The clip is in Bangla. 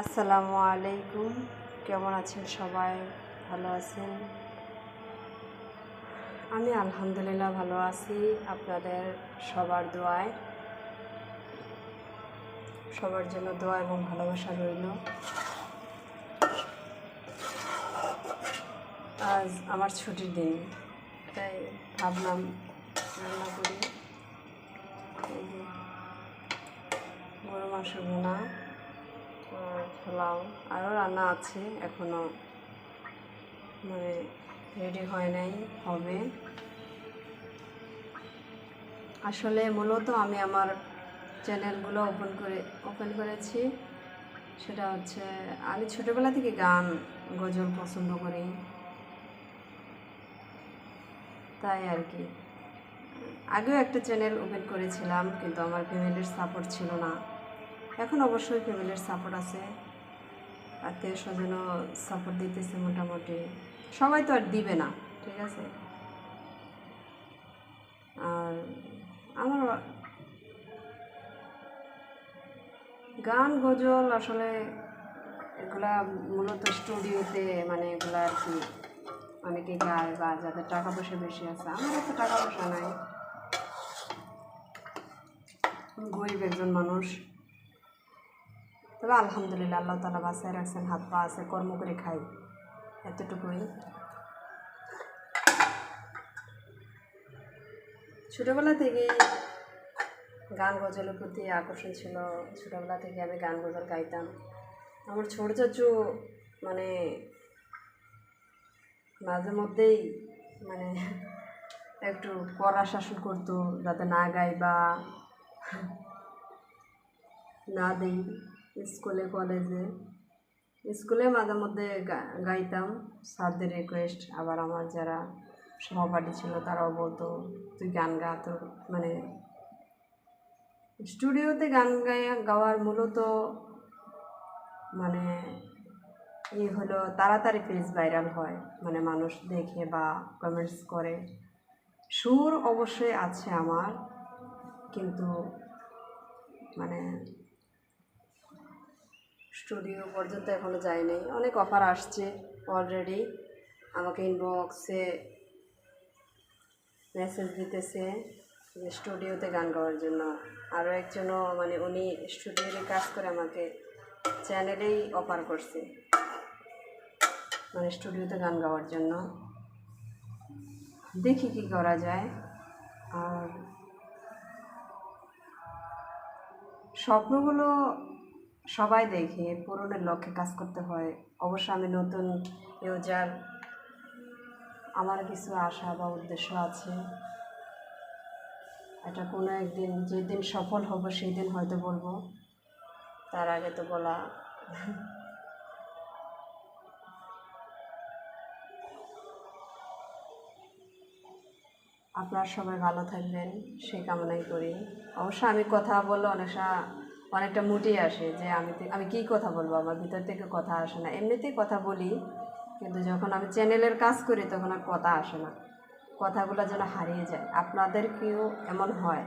আসসালামু আলাইকুম। কেমন আছেন সবাই? ভালো আছেন? আমি আলহামদুলিল্লাহ ভালো আছি। আপনাদের সবার দোয়ায়, সবার জন্য দোয়া এবং ভালোবাসা রইল। আজ আমার ছুটির দিন, তাই ভাবলাম রান্না করি। গরু মাংস আর পোলাও আরও রান্না আছে এখনও মানে রেডি হয় নাই, হবে। আসলে মূলত আমি আমার চ্যানেলগুলো ওপেন করে ওপেন করেছি। সেটা হচ্ছে, আমি ছোটোবেলা থেকে গান, গজল পছন্দ করি। তাই আর কি। আগেও একটা চ্যানেল ওপেন করেছিলাম, কিন্তু আমার ফ্যামিলির সাপোর্ট ছিল না। এখন অবশ্যই ফ্যামিলির সাপোর্ট আছে। আত্মীয় স্বজনও সাপোর্ট দিতেছে মোটামুটি। সবাই তো আর দিবে না, ঠিক আছে? আর আমার গান গজল আসলে এগুলা মূলত স্টুডিওতে মানে এগুলা আর কি অনেকে গায় বা যাদের টাকা পয়সা বেশি আছে আমার তো টাকা পয়সা নাই। গরিব একজন মানুষ। তবে আলহামদুলিল্লাহ আল্লাহ তালা বাসায় রাখছেন, হাত পা আছে, কর্ম করে খাই। এতটুকুই। ছোটোবেলা থেকেই গান গজলের প্রতি আকর্ষণ ছিল। ছোটোবেলা থেকে আমি গান গজল গাইতাম। আমার ছোট চাচু মানে মাঝে মধ্যেই মানে একটু কড়া শাসন করতো, যাতে না গাই বা না দেই। স্কুলে, কলেজে। স্কুলে মাঝে মধ্যে গাইতাম। স্যারদের রিকোয়েস্ট আবার আমার যারা সহপাঠী ছিল তারাও বলতো, তুই গান গা, তোর মানে স্টুডিওতে গান গায়া, গাওয়ার মূলত মানে ই হলো তাড়াতাড়ি পেজ ভাইরাল হয়। মানে মানুষ দেখে বা কমেন্টস করে। সুর অবশ্যই আছে আমার, কিন্তু মানে স্টুডিও পর্যন্ত এখনও যায়নি। অনেক অফার আসছে অলরেডি আমাকে ইনবক্সে মেসেজ দিতেছে যে স্টুডিওতে গান গাওয়ার জন্য। আরও একজনও মানে উনি স্টুডিওতে কাজ করে আমাকে চ্যানেলেই অফার করছে। মানে স্টুডিওতে গান গাওয়ার জন্য। দেখি কি করা যায়। আর স্বপ্নগুলো সবাই দেখে পূরণের লক্ষ্যে কাজ করতে হয়। অবশ্য আমি নতুন ইউজার। আমার কিছু আশা বা উদ্দেশ্য আছে। এটা কোনো একদিন, যেদিন সফল হব সেই দিন হয়তো বলব। তার আগে তো বলা। আপনারা সবাই ভালো থাকবেন সেই কামনাই করি। অবশ্য আমি কথা বললে অনেক অনেকটা মুটিয়ে আসে যে আমি আমি কি কথা বলব? আমার ভিতর থেকে কথা আসে না। এমনিতেই কথা বলি, কিন্তু যখন আমি চ্যানেলের কাজ করি তখন আর কথা আসে না। কথাগুলো যেন হারিয়ে যায়। আপনাদের কেউ এমন হয়।